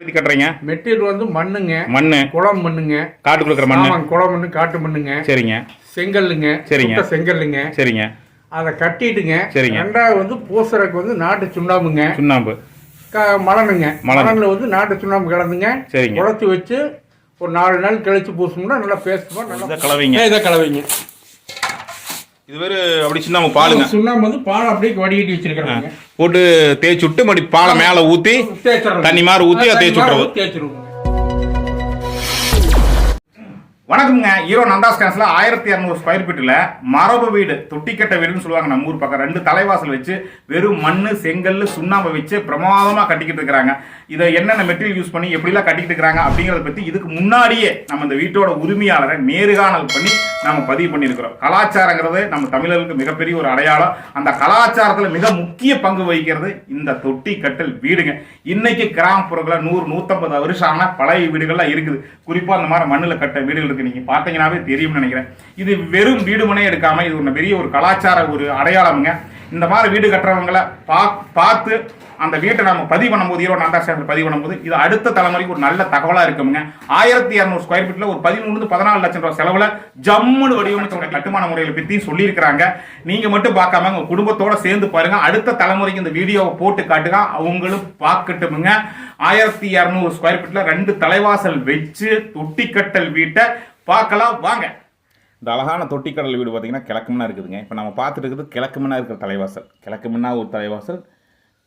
கட்டுறீங்க? மெட்டீரியல் வந்து மண்ணுங்க மண்ணு. குளம் மண்ணுங்க காட்டு கொடுக்குற மண்ணு. குளம் மண்ணு காட்டு மண்ணுங்க சரிங்க. செங்கல்லுங்க சரிங்க. செங்கல்லுங்க. சரிங்க. அதை கட்டிட்டுங்க சரிங்க. ரெண்டாவது வந்து பூசறதுக்கு வந்து நாட்டு சுண்ணாம்புங்க. சுண்ணாம்பு. க- மணலுங்க மணல். மணல்ல வந்து நாட்டு சுண்ணாம்பு கலந்துங்க. சரிங்க. உழைச்சி வச்சு ஒரு நாலு நாள் கழிச்சு பூசணும்னா நல்லா பேசுவோம் நல்லா கலவைங்க. இதை கலவைங்க. இது வேறு அப்படி சுண்ணாம்பு பாலுங்க. சுண்ணாம்பு வந்து பால் அப்படியே வடிகட்டி வச்சிருக்கிறாங்க. போட்டு தேய்ச்சி விட்டு மறுபடி பாலை மேலே ஊற்றி. தண்ணி மாதிரி ஊற்றி அதை தேய்ச்சி தேய்ச்சிருவோங்க வணக்கம்ங்க. ஈரோ நந்தாஸ் கேன்ஸ்ல ஆயிரத்தி இரநூறு ஸ்கொயர் ஃபீட்டில் மரபு வீடு தொட்டிக்கட்ட வீடுன்னு சொல்லுவாங்க நம்ம ஊர் பக்கம். ரெண்டு தலைவாசல் வச்சு வெறும் மண்ணு செங்கல் சுண்ணாம்பு வச்சு பிரமாதமாக கட்டிக்கிட்டு இருக்கிறாங்க. இதை என்னென்ன மெட்டீரியல் யூஸ் பண்ணி எப்படிலாம் கட்டிக்கிட்டு இருக்கிறாங்க அப்படிங்கிறத பற்றி இதுக்கு முன்னாடியே நம்ம இந்த வீட்டோட உரிமையாளரை நேர்காணல் பண்ணி நம்ம பதிவு பண்ணியிருக்கிறோம். கலாச்சாரங்கிறது நம்ம தமிழர்களுக்கு மிகப்பெரிய ஒரு அடையாளம். அந்த கலாச்சாரத்தில் மிக முக்கிய பங்கு வகிக்கிறது இந்த தொட்டி கட்டல் வீடுங்க. இன்னைக்கு கிராமப்புறங்களில் நூறு நூற்றம்பது ஆன பழைய வீடுகள்லாம் இருக்குது. குறிப்பாக அந்த மாதிரி மண்ணில் கட்ட வீடுகள் இருக்குது நீங்கள் பார்த்தீங்கன்னாவே தெரியும்னு நினைக்கிறேன். இது வெறும் வீடு எடுக்காமல் இது ஒரு பெரிய ஒரு கலாச்சார ஒரு அடையாளம்ங்க. இந்த மாதிரி வீடு கட்டுறவங்களை பா பார்த்து அந்த வீட்டை நம்ம பதிவு பண்ணும்போது ஈரோடு நாந்தாசேஷன் பதிவு பண்ணும்போது இது அடுத்த தலைமுறைக்கு ஒரு நல்ல தகவலாக இருக்குங்க ஆயிரத்தி இரநூறு ஸ்கொயர் ஃபீட்டில் ஒரு பதிமூணு பதினாலு லட்சம் ரூபாய் செலவில் ஜம்முன்னு வடிவமைச்சோட கட்டுமான முறையில் பற்றி சொல்லியிருக்கிறாங்க. நீங்கள் மட்டும் பார்க்காம உங்கள் குடும்பத்தோடு சேர்ந்து பாருங்கள் அடுத்த தலைமுறைக்கு இந்த வீடியோவை போட்டு காட்டுங்க. அவங்களும் பார்க்கட்டுமுங்க. ஆயிரத்தி இரநூறு ஸ்கொயர் ஃபீட்டில் ரெண்டு தலைவாசல் வச்சு தொட்டிக்கட்டல் வீட்டை பார்க்கலாம். வாங்க. இந்த அழகான தொட்டிக்கடல் வீடு பார்த்தீங்கன்னா கிழக்கு இருக்குதுங்க. இப்போ நம்ம பார்த்துட்டு இருக்கிறது கிழக்கு இருக்கிற தலைவாசல். கிழக்கு மண்ணா ஒரு தலைவாசல்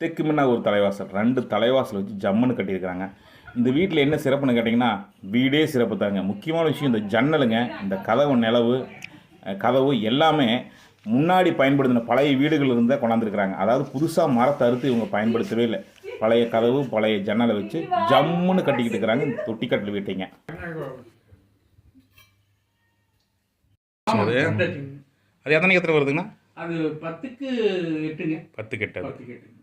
தெற்கு மண்ணா ஒரு தலைவாசல் ரெண்டு தலைவாசல் வச்சு ஜம்முன்னு கட்டியிருக்கிறாங்க. இந்த வீட்டில் என்ன சிறப்புன்னு கேட்டிங்கன்னா வீடே சிறப்பு தாங்க. முக்கியமான விஷயம் இந்த ஜன்னலுங்க இந்த கதவு நிலவு கதவு எல்லாமே முன்னாடி பயன்படுத்தின பழைய வீடுகள் இருந்தால் கொண்டாந்துருக்குறாங்க. அதாவது புதுசாக மரத்தை அறுத்து இவங்க பயன்படுத்தவே இல்லை. பழைய கதவு பழைய ஜன்னலை வச்சு ஜம்முன்னு கட்டிக்கிட்டு இருக்கிறாங்க இந்த தொட்டிக்கட்டல் வீட்டைங்க. அது எத்தனை எத்தனை வருதுங்கண்ணா? அது பத்துக்கு எட்டுங்க. பத்து கெட்டது பத்துக்கு எட்டுங்க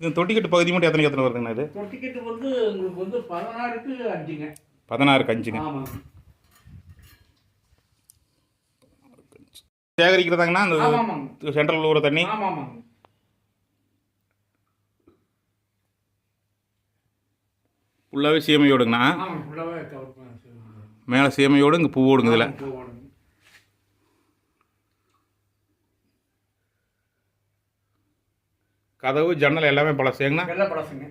இது தொட்டிக்கட்டு பகுதி மட்டும் எத்தனை எத்தனை வருதுங்கண்ணா இது? டிக்கெட் வந்து உங்களுக்கு வந்து பதினாறுக்கு அஞ்சுங்க. பதினாறு கஞ்சுங்க ஆமாங்க. சேகரிக்கிறதாங்கண்ணா? அந்த சென்ட்ரல் ஊற தண்ணி? ஃபுல்லாகவே சீமையோடுங்கண்ணா. மேலே சீமையோடு இங்கே பூவோடுங்க இதில். கதவு ஜன்னல் எல்லாமே பழசுங்கண்ணா வெள்ளை பழசுங்க.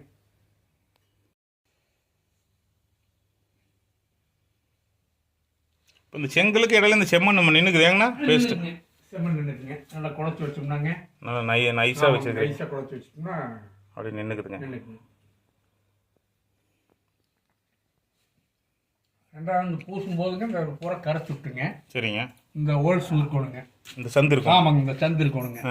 இப்போ இந்த செங்கலுக்கு இடையில இந்த செம்மண் நம்ம நின்றுக்குதுங்கண்ணா நின்னுக்குங்க. செம்மண் நின்றுக்குங்க நல்லா குழச்சி வச்சோம்னாங்க. நல்லா நை நைஸாக வச்சுருக்கேன் நைஸாக குழச்சி வச்சோம்னா அப்படி நின்றுக்குதுங்க நின்றுக்குங்க ரெண்டாவது இந்த பூசும் போதுங்க இந்த பூரா கரைச்சி விட்டுங்க சரிங்க. இந்த ஹோல்ஸ் இருக்கணுங்க இந்த சந்து இருக்கும் ஆமாங்க இந்த சந்து இருக்கணுங்க.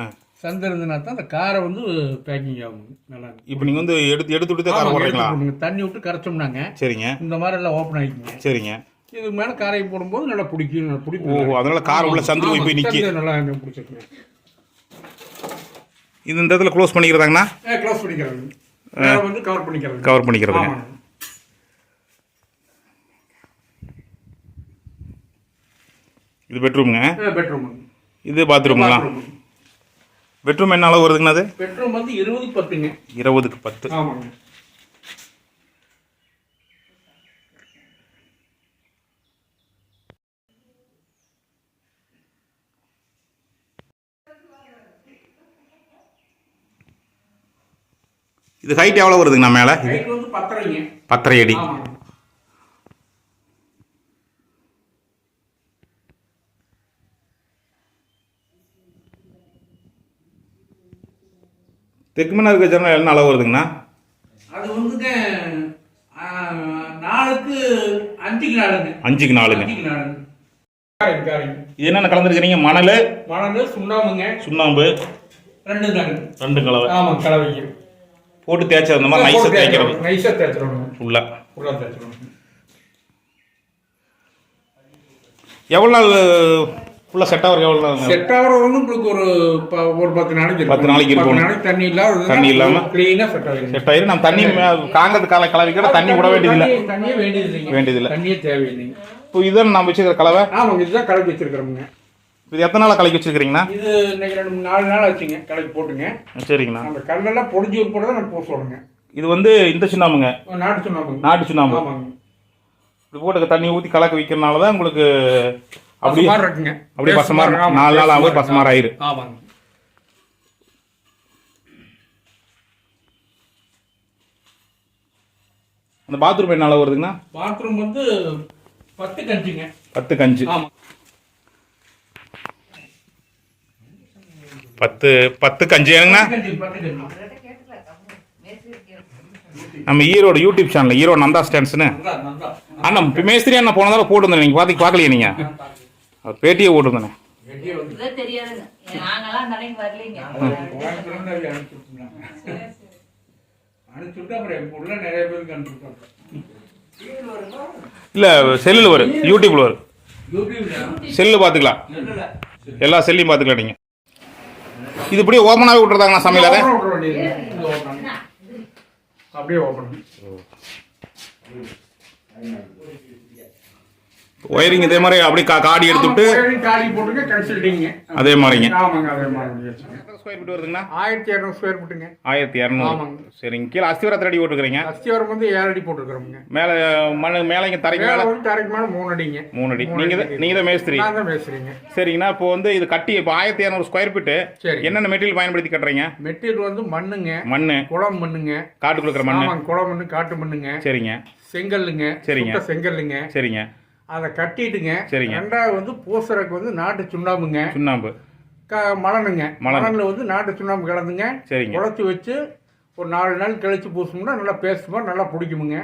சந்து இருந்ததுனா தான் அந்த காரை வந்து பேக்கிங் ஆகுங்க நல்லா. இப்போ நீங்கள் வந்து எடுத்து எடுத்து விட்டு கார போடுறீங்களா. தண்ணி விட்டு கரைச்சோம்னாங்க. சரிங்க. இந்த மாதிரி எல்லாம் ஓப்பன் ஆகிக்குங்க சரிங்க. இது மேலே காரை போடும்போது நல்லா பிடிக்கும் நல்லா பிடிக்கும். ஓஹோ அதனால கார் உள்ள சந்து போய் போய் நிற்கி நல்லா எனக்கு பிடிச்சிருக்குங்க இது இந்த இடத்துல க்ளோஸ் பண்ணிக்கிறதாங்கண்ணா? க்ளோஸ் பண்ணிக்கிறது. மேலே வந்து கவர் பண்ணிக்கிறது. கவர் பண்ணிக்கிறதுங்க இது பெட்ரூமுங்க பெட்ரூம் இது பாத்ரூமுங்களா பெட்ரூம் என்ன அளவு வருதுங்கண்ணா அது? பெட்ரூம் வந்து இருபது பத்துங்க இருபதுக்கு பத்து. ஆமாங்க. இது ஹைட் எவ்வளோ வருதுங்கண்ணா மேலே? பத்தரை அடி. மணி இருக்க ஜன்னல் என்ன அளவு வருதுங்கண்ணா. அது வந்துங்க ஆ, நாலுக்கு அஞ்சுக்கு நாலுங்க அஞ்சுக்கு காரைங்க இது என்னென்ன கலந்துருக்கிறீங்க? மணல்? மணல் சுண்ணாம்புங்க. சுண்ணாம்பு. ரெண்டு தாங்க ரெண்டு கலவை ஆமாங்க கலவைங்க. போட்டு தேய்ச்சா இந்த மாதிரி நைஸாக தேய்க்கிறது. நைஸாக தேய்ச்சிடணும். ஃபுல்லாக ஃபுல்லாக தேய்ச்சிடணும். எவ்வளோ நாள் ஃபுல்லாக செட் ஆகுறது எவ்வளோ நாள் செட் ஆகிறது வந்து உங்களுக்கு ஒரு ஒரு பத்து நாளைக்கு. பத்து நாளைக்கு இருக்கும். நாளைக்கு தண்ணி இல்லாத தண்ணி இல்லாம? க்ளீனாக செட் ஆகிடும் செட் ஆயிரும். நம்ம தண்ணி காங்கிறது கால கலவிக்கிற தண்ணி விட வேண்டியதில்லை. தண்ணி- தண்ணியே வேண்டியது இல்லைங்க வேண்டியதில்லை. தண்ணியே தேவையில்லைங்க. இப்போ இதான் நம்ம வச்சுக்கிற கலவை. ஆமாங்க. இதுதான் கலக்கி வச்சிருக்கிறோமுங்க. இது எத்தனை நாளாக கலக்கி வச்சிருக்கிறீங்கண்ணா? இது இன்னைக்கு ரெண்டு நாலு நாள் ஆச்சுங்க. கலக்கி போட்டுங்க. சரிங்கண்ணா. அந்த கல்லெல்லாம் பொடிஞ்சு உட்பட தான் நான் பூச விடுங்க இது வந்து இந்த சுண்ணாம்புங்க. நாட்டு சொன்னாங்க நாட்டு சுண்ணாம்பு. ஆமாங்க. இப்படி போட்டு தண்ணி ஊற்றி கலக்க வைக்கிறனால தான் உங்களுக்கு அப்படியே இருக்குங்க. அப்படியே பசமா ஆமா, நாலு நாள் ஆகும் பசமார் ஆயிரு ஆமாங்க அந்த பாத்ரூம் என்ன அளவு வருதுங்கண்ணா? பாத்ரூம் வந்து பத்து கஞ்சிங்க. பத்து கஞ்சு. பத்து பத்து கஞ்சு ஏனுங்கண்ணா நம்ம ஈரோடு யூடியூப் சேனல் ஈரோடு நந்தா நல்லா அண்ணா மேஸ்திரி அண்ணா போன தடவை போட்டுருந்தேன் நீங்கள் பார்த்து பார்க்கலையே நீங்கள் அவர் பேட்டியே அனுப்பிச்சு இல்லை செல்லில் வரும் யூடியூப்பில் வரும் யூடியூப்ல? செல்லு பார்த்துக்கலாம் இல்ல எல்லா செல்லையும் பார்த்துக்கலாம் நீங்கள் இது இப்படியே ஓப்பனாகவே விட்டுறதாங்கண்ணா. அப்படியே ஓப்பன் ஒயரிங் இதே மாதிரி அப்படியே கா- காடி எடுத்துட்டு காலி போட்டுங்க கன்சல்டிங்க அதே மாதிரிங்க. ஆமாங்க அதே மாதிரி. ஸ்கொயர் ஃபீட் வருதுங்கண்ணா? ஆயிரத்தி இரநூறு ஸ்கொயர் ஃபீட்டுங்க ஆயிரத்தி இரநூறு ஆமாங்க. சரிங்க. கீழே அஸ்திவரத்தில் அடி போட்டுக்கிறீங்க அஸ்திவாரம் வந்து ஏழு அடி போட்டுருக்குறோங்க மேலே மண் மேலே இங்கே தரைக்கு மேல வந்து தரைக்கு மேல மூணு அடிங்க. மூணு அடி. நீங்கள் தான் நீங்கள் தான் மேஸ்திரி. நான் தான் பேசுறீங்க சரிங்கண்ணா. இப்போ வந்து இது கட்டி இப்போ ஆயிரத்தி இரநூறு ஸ்கொயர் ஃபீட்டு சரி. என்னென்ன மெட்டீரியல் பயன்படுத்தி கட்டுறீங்க? மெட்டீரியல் வந்து மண்ணுங்க. மண் குளம் மண்ணுங்க. காட்டுக்குள்ள இருக்கிற மண் ஆமாங்க குளம் மண்ணு காட்டு மண்ணுங்க. சரிங்க. செங்கல்லுங்க. சரிங்க. செங்கல்லுங்க. சரிங்க. அதை கட்டிட்டுங்க. சரிங்க. ரெண்டாவது வந்து பூசறதுக்கு வந்து நாட்டு சுண்ணாம்புங்க. சுண்ணாம்பு. க மணனுங்க மணல். மணல்ல வந்து நாட்டு சுண்ணாம்பு கலந்துங்க. சரிங்க. குழச்சி வச்சு ஒரு நாலு நாள் கழிச்சு பூசணும்னா நல்லா மாதிரி நல்லா பிடிக்குமுங்க.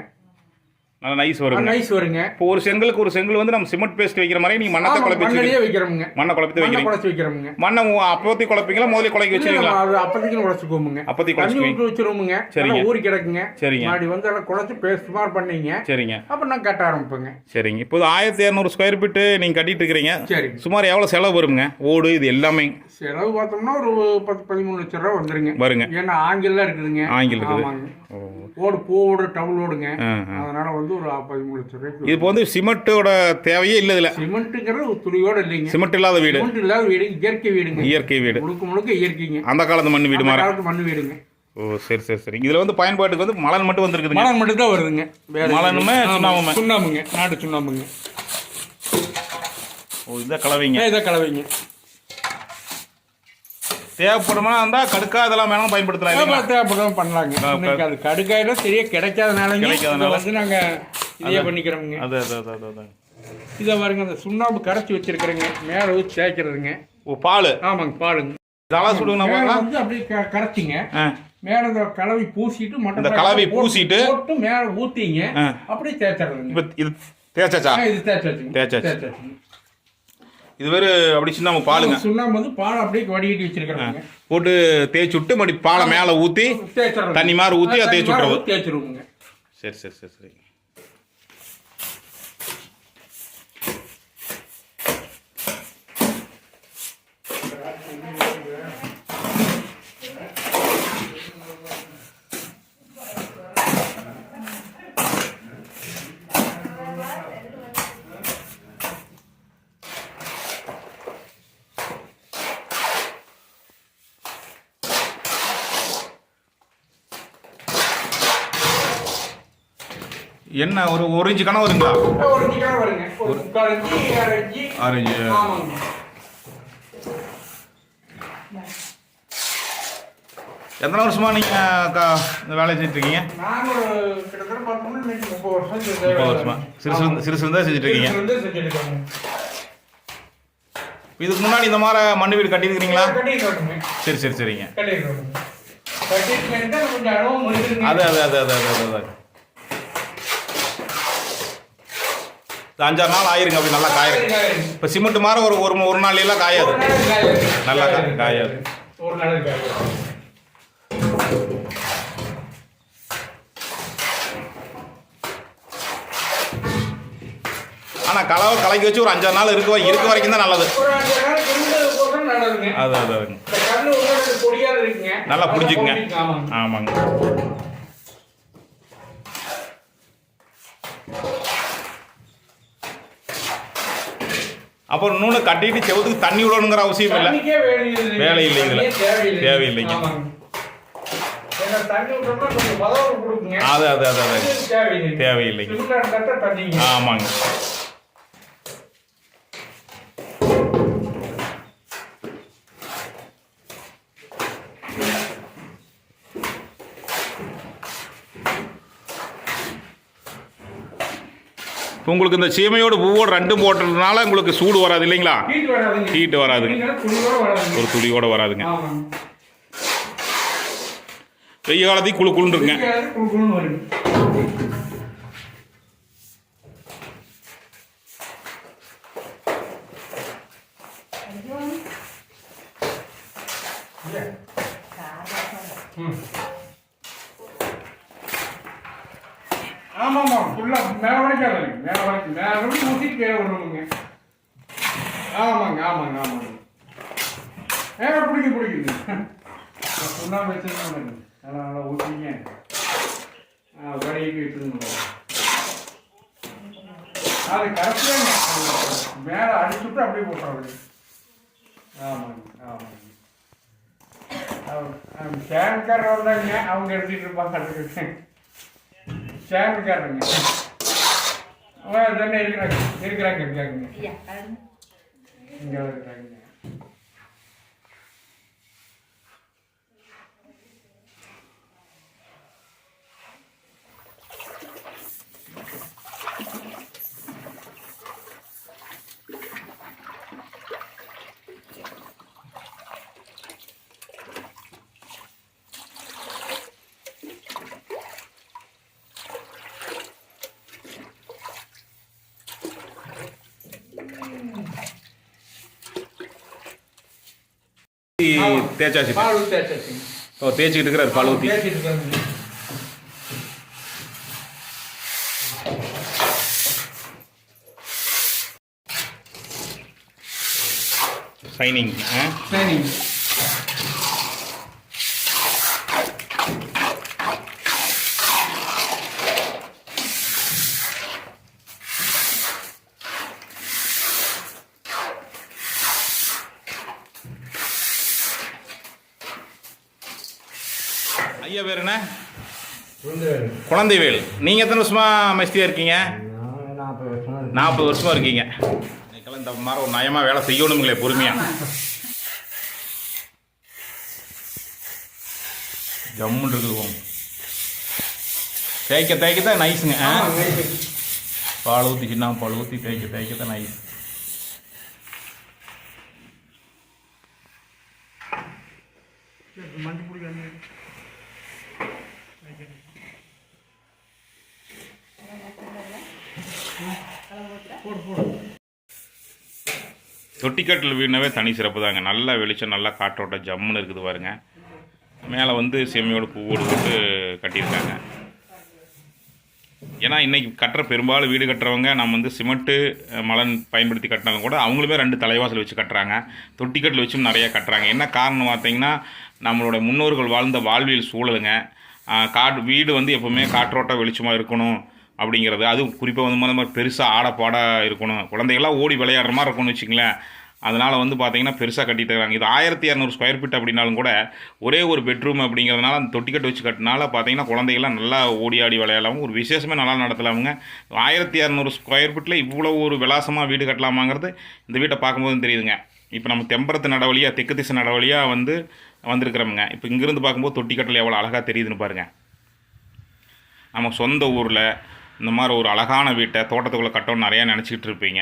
நல்லா நைஸ் வருங்க. நைஸ் வருங்க. இப்போ ஒரு செங்கலுக்கு ஒரு செங்கல் வந்து நம்ம சிமெண்ட் பேஸ்ட் வைக்கிற மாதிரி நீங்கள் மண்ணத்தை குழப்பி மண்ணிலேயே வைக்கிறோமுங்க. மண்ணை குழப்பி வைக்கிறீங்க. குழச்சி வைக்கிறோமுங்க. மண்ணை அப்போத்தி குழப்பீங்களா? முதல்ல இல்ல, வச்சிருக்கீங்களா அது அப்பதைக்கு உழைச்சுக்கோமுங்க அப்போதைக்கு தண்ணி குழச்சிக்குவீங்க. ஊற்றி வச்சிருவோமுங்க சரிங்க. ஊறி கிடக்குங்க. சரிங்க. மாடி வந்து எல்லாம் குழச்சி பேஸ்ட் மாதிரி பண்ணீங்க. சரிங்க. அப்ப நான் கட்ட ஆரம்பிப்பேங்க. சரிங்க. இப்போ ஆயிரத்தி இரநூறு ஸ்கொயர் ஃபீட்டு நீங்கள் கட்டிட்டு இருக்கிறீங்க. சரிங்க. சுமார் எவ்வளோ செலவு வருங்க? ஓடு இது எல்லாமே. செலவு பார்த்தோம்னா ஒரு பத்து பதிமூணு லட்சம் ரூபா வந்துருங்க. வருங்க. ஏன்னா ஆங்கிலாம் இருக்குதுங்க. ஆங்கில் இருக்குது. ஓடு பூவோடு ஆ. அதனால வந்து ஒரு பதிமூணு லட்சம் ரூபாய்க்கு இப்போ வந்து சிமெண்ட்டோட தேவையே இல்லை இதில். சிமெண்ட்டுங்கிறது ஒரு துளியோட இல்லைங்க. சிமெண்ட் இல்லாத வீடு. சிமெண்ட் இல்லாத வீடு இயற்கை வீடுங்க. இயற்கை வீடு. முழுக்க முழுக்க இயற்கைங்க. அந்த காலத்து மண் வீடு மாதிரி மண் வீடுங்க. ஓ சரி சரி சரி. இதில் வந்து பயன்பாட்டுக்கு வந்து மணல் மட்டும் வந்திருக்குதுங்க. மணல் மட்டும் தான் வருதுங்க ஆமா, சுண்ணாம்புமே. சுண்ணாம்புங்க. நாட்டு சுண்ணாம்புங்க. ஓ இதான் கலவைங்க. இதை கலவைங்க. தேவைப்படுமா இருந்தால் கடுக்கா இதெல்லாம் வேணாலும் பயன்படுத்தலாம்? தேவைப்படாம பண்ணலாங்க. அது கடுக்காயில சரியா கிடைக்காதனால. இதை வந்து நாங்க இதே பண்ணிக்கிறோமுங்க. அது அது அது அது இதை பாருங்க அந்த சுண்ணாம்பு கரைச்சி வச்சிருக்கிறேங்க. மேலே ஊற்றி தேய்க்கிறதுங்க. ஓ பால்? ஆமாங்க பாலுங்க. இதெல்லாம் சுடுங்க வந்து அப்படியே கரைச்சிங்க. மேல இந்த கலவை பூசிட்டு மட்டன் இந்த கலவை பூசிட்டு? போட்டு மேல ஊத்திங்க. அப்படியே தேய்ச்சிடுறதுங்க இப்போ இது தேய்ச்சாச்சா? இது தேய்ச்சாச்சுங்க. தேய்ச்சாச்சு. இது வேறு அப்படி சின்ன பாலுங்க. சுண்ணாம்பு வந்து பால் அப்படியே வடிகட்டி வச்சிருக்கிறோங்க போட்டு தேய்ச்சி விட்டு மறுபடி பாலை மேலே ஊற்றி தண்ணி மாதிரி ஊற்றி அதை தேய்ச்சி விட்றது தேய்ச்சிருவோங்க சரி சரி சரி சரி. என்ன ஒரு ஒரு இன்ச்சு கணம் வருங்களா? ஒரு இஞ்சி கிலோ வருங்க. ஒரு முக்கால் இஞ்சி அரை இஞ்சி ஆறு இன்ச்சு. ஆமாங்க. எத்தனை வருஷமா நீங்கள் க இந்த வேலையை செஞ்சுட்டு இருக்கீங்க? நான் ஒரு கிட்டத்தட்ட பார்த்தோம்னா முப்பது வருஷம் முப்பது வருஷமா? சிறுசு வந்து- சிறுசு இருந்தால் செஞ்சுட்டு இருக்கீங்க. இதுக்கு முன்னாடி இந்த மாதிரி மண்ணு வீடு கட்டியிருக்கிறீங்களா சரி சரி சரிங்க. அது அது அது அது அது அது அது இது அஞ்சாறு நாள் ஆயிருங்க அப்படி நல்லா காயிருங்க இப்போ சிமெண்ட் மாதிரி ஒரு ஒரு ஒரு நாள் எல்லாம் காயாது. நல்லா காயாது. ஒரு நாள் ஆனால் கலவை கலக்கி வச்சு ஒரு அஞ்சாறு நாள் இருக்க இருக்க வரைக்கும் தான் நல்லது. அது அது அதுங்க. நல்லா புடிச்சுக்குங்க. ஆமாங்க. அப்புறம் இன்னொன்று கட்டிட்டு செவத்துக்கு தண்ணி விடணுங்கிற அவசியம் இல்லை வேலை இல்லை. வேலை இல்லை இதுல. தண்ணியே தேவையில்லை. தேவையில்லைங்க. அது அது அது அது தேவையில்லைங்க. ஆமாங்க உங்களுக்கு இந்த சீமையோட பூவோட ரெண்டும் போட்டதுனால உங்களுக்கு சூடு வராது இல்லைங்களா? ஹீட் வராதுங்க. ஒரு துளியோட வராதுங்க. வெய்ய காலத்தையும் குழு குழுன்னு இருக்குங்க மேல வரைக்கும் வருங்க மேல வரைக்கும் மேல வரைக்கும் ஊற்றிட்டு கீழே விடணுங்க. ஆமாங்க ஆமாங்க ஆமாங்க. ஏங்க பிடிக்குது பிடிக்குது சொன்னால் வச்சுருந்தாங்க நல்லா நல்லா ஊற்றிங்க வடிக்கு வச்சுருந்தோம் அது கரெக்டாக மேலே அடிச்சுட்டு அப்படியே போட்டுறாங்க ஆமாங்க ஆமாங்க. சேனக்காரர் வந்தாங்க அவங்க எடுத்துட்டு இருப்பாங்க. சேனக்காரங்க இருக்கிறாங்க இருக்கிறாங்க கலந்து. இங்கே இருக்கிறாங்க தேய்ச்சாச்சு. பால் ஊற்றி வச்சாச்சுங்க ஓ தேய்ச்சிக்கிட்டு இருக்கிறாரு பால் ஊற்றி சைனிங் ஆ? ஐயா பேர் என்ன? குழந்தைவேல். நீங்கள் எத்தனை வருஷமா மஸ்தியாக இருக்கீங்க? நாற்பது வருஷமா இருக்கு. இருக்கீங்க. இன்னைக்கெல்லாம் இந்த மாதிரி ஒரு நயமாக வேலை செய்யணுங்களே பொறுமையாக ஜம்முன்னு இருக்குது போங்க தேய்க்க தேய்க்க தான் நைஸுங்க. பால் ஊற்றி சின்ன பால் ஊற்றி தேய்க்க தேய்க்க தான் நைஸ் மண்டி தொட்டிக்கட்டில் வீடுனாவே தனி சிறப்பு தாங்க. நல்லா வெளிச்சம் நல்லா காற்றோட்ட ஜம்முன்னு இருக்குது பாருங்க. மேலே வந்து செம்மையோட பூவோடு போட்டு கட்டியிருக்காங்க. ஏன்னா இன்றைக்கி கட்டுற பெரும்பாலும் வீடு கட்டுறவங்க நம்ம வந்து சிமெண்ட்டு மலன் பயன்படுத்தி கட்டினாலும் கூட அவங்களுமே ரெண்டு தலைவாசல் வச்சு கட்டுறாங்க. தொட்டிக்கட்டில் வச்சும் நிறையா கட்டுறாங்க. என்ன காரணம் பார்த்தீங்கன்னா நம்மளோட முன்னோர்கள் வாழ்ந்த வாழ்வியல் சூழலுங்க. காட் காட்டு வீடு வந்து எப்போவுமே காற்றோட்டம் வெளிச்சமாக இருக்கணும். அப்படிங்கிறது. அதுவும் குறிப்பாக வந்து நம்ம மாதிரி பெருசாக ஆடப்பாட இருக்கணும். குழந்தைகள்லாம் ஓடி விளையாடுற மாதிரி இருக்கும்னு வச்சுங்களேன் அதனால் வந்து பார்த்திங்கன்னா பெருசாக கட்டிட்டு இருக்காங்க இது ஆயிரத்தி இரநூறு ஸ்கொயர் ஃபீட் அப்படின்னாலும் கூட ஒரே ஒரு பெட்ரூம் அப்படிங்கிறதுனால அந்த தொட்டிக்கட்டு வச்சு கட்டினால பார்த்தீங்கன்னா குழந்தைகள்லாம் நல்லா ஓடி ஆடி விளையாடலாம் ஒரு விசேஷமே நல்லா நடத்தலாமுங்க. ஆயிரத்தி இரநூறு ஸ்கொயர் ஃபீட்டில் இவ்வளோ ஒரு விலாசமாக வீடு கட்டலாமாங்கிறது இந்த வீட்டை பார்க்கும்போது தெரியுதுங்க. இப்போ நம்ம தெம்பரத்து நடவழியாக தெற்கு திசை நடவழியாக வந்து வந்திருக்கிறோமுங்க. இப்போ இங்கேருந்து பார்க்கும்போது தொட்டிக்கட்டில் எவ்வளோ அழகாக தெரியுதுன்னு பாருங்கள் நம்ம சொந்த ஊரில் இந்த மாதிரி ஒரு அழகான வீட்டை தோட்டத்துக்குள்ளே கட்டணும்னு நிறையா நினச்சிக்கிட்டு இருப்பீங்க.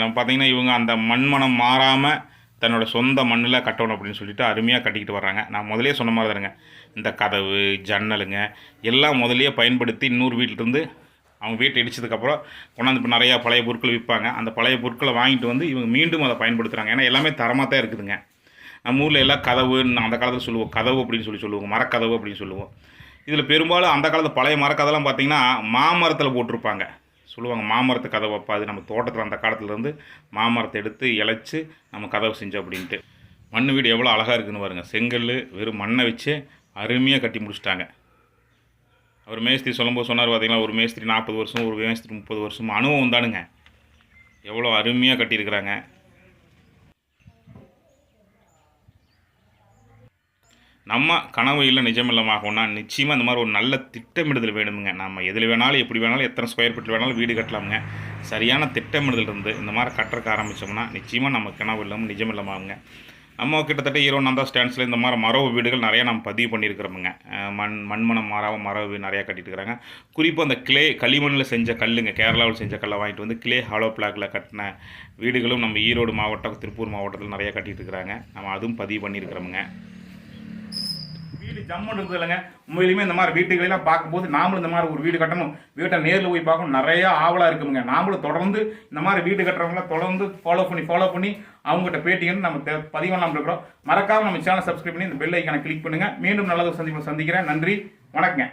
நம்ம பார்த்தீங்கன்னா இவங்க அந்த மண்மனம் மாறாமல் தன்னோட சொந்த மண்ணில் கட்டணும் அப்படின்னு சொல்லிட்டு அருமையாக கட்டிக்கிட்டு வர்றாங்க. நான் முதலே சொன்ன மாதிரி தானுங்க. இந்த கதவு ஜன்னலுங்க எல்லாம் முதலே பயன்படுத்தி இன்னொரு வீட்டிலேருந்து அவங்க வீட்டை இடிச்சதுக்கப்புறம் கொண்டாந்து இப்போ நிறையா பழைய பொருட்கள் விற்பாங்க அந்த பழைய பொருட்களை வாங்கிட்டு வந்து இவங்க மீண்டும் அதை பயன்படுத்துகிறாங்க ஏன்னா எல்லாமே தரமாக தான் இருக்குதுங்க. நம்ம ஊரில் எல்லாம் கதவு அந்த காலத்தில் சொல்லுவோம். கதவு அப்படின்னு சொல்லி சொல்லுவோம். மரக்கதவு அப்படின்னு சொல்லுவோம். இதில் பெரும்பாலும் அந்த காலத்து பழைய மரக்கதெல்லாம் பார்த்தீங்கன்னா மாமரத்தில் போட்டிருப்பாங்க. சொல்லுவாங்க மாமரத்து கதவை வைப்பா அது நம்ம தோட்டத்தில் அந்த காலத்துலேருந்து மாமரத்தை எடுத்து இழைச்சி நம்ம கதவை செஞ்சோம் அப்படின்ட்டு. மண் வீடு எவ்வளோ அழகாக இருக்குன்னு பாருங்கள் செங்கல் வெறும் மண்ணை வச்சு அருமையாக கட்டி முடிச்சிட்டாங்க. அவர் மேஸ்திரி சொல்லும்போது சொன்னார் பார்த்தீங்களா ஒரு மேஸ்திரி நாற்பது வருஷம் ஒரு மேஸ்திரி முப்பது வருஷம் அனுபவம் தானுங்க. எவ்வளோ அருமையாக கட்டியிருக்கிறாங்க. நம்ம கனவு இல்லை நிஜமில்லமாகணும்னா நிச்சயமாக இந்த மாதிரி ஒரு நல்ல திட்டமிடுதல் வேணுமுங்க. நம்ம எதில் வேணாலும் எப்படி வேணாலும் எத்தனை ஸ்கொயர் ஃபீட் வேணாலும் வீடு கட்டலாமுங்க. சரியான திட்டமிடுதல் இருந்து இந்த மாதிரி கட்டுறக்க ஆரம்பித்தோம்னா நிச்சயமாக நம்ம கனவு இல்லாமல் நிஜமில்லமாகுங்க நம்ம கிட்டத்தட்ட ஈரோ நந்தா ஸ்டாண்ட்ஸில் இந்த மாதிரி மரபு வீடுகள் நிறையா நம்ம பதிவு பண்ணியிருக்கிறோமுங்க. மண் மண்மனம் மாறாம மரபு வீடு நிறையா கட்டிட்டு இருக்கிறாங்க குறிப்பாக அந்த கிளே களிமண்ணில் செஞ்ச கல்லுங்க கேரளாவில் செஞ்ச கல்லை வாங்கிட்டு வந்து கிளே ஹாலோ பிளாக்ல கட்டின வீடுகளும் நம்ம ஈரோடு மாவட்டம் திருப்பூர் மாவட்டத்தில் நிறையா கட்டிட்டு இருக்கிறாங்க நம்ம அதுவும் பதிவு பண்ணியிருக்கிறோமுங்க. வீடு ஜம்முன்னு இருக்குது இல்லைங்க. உண்மையிலுமே இந்த மாதிரி வீட்டுகளெல்லாம் பார்க்கும்போது நாமளும் இந்த மாதிரி ஒரு வீடு கட்டணும். வீட்டை நேரில் போய் பார்க்கணும். நிறைய ஆவலாக இருக்குங்க. நாமளும் தொடர்ந்து இந்த மாதிரி வீடு கட்டுறவங்கள தொடர்ந்து ஃபாலோ பண்ணி ஃபாலோ பண்ணி அவங்ககிட்ட பேட்டிங்கன்னு நம்ம தெ- பதிவெல்லாம் இருக்கிறோம். மறக்காமல் நம்ம சேனல் சப்ஸ்கிரைப் பண்ணி இந்த பெல் ஐக்கானை கிளிக் பண்ணுங்கள் மீண்டும் நல்லது சந்திப்பு சந்திக்கிறேன். நன்றி. வணக்கங்க.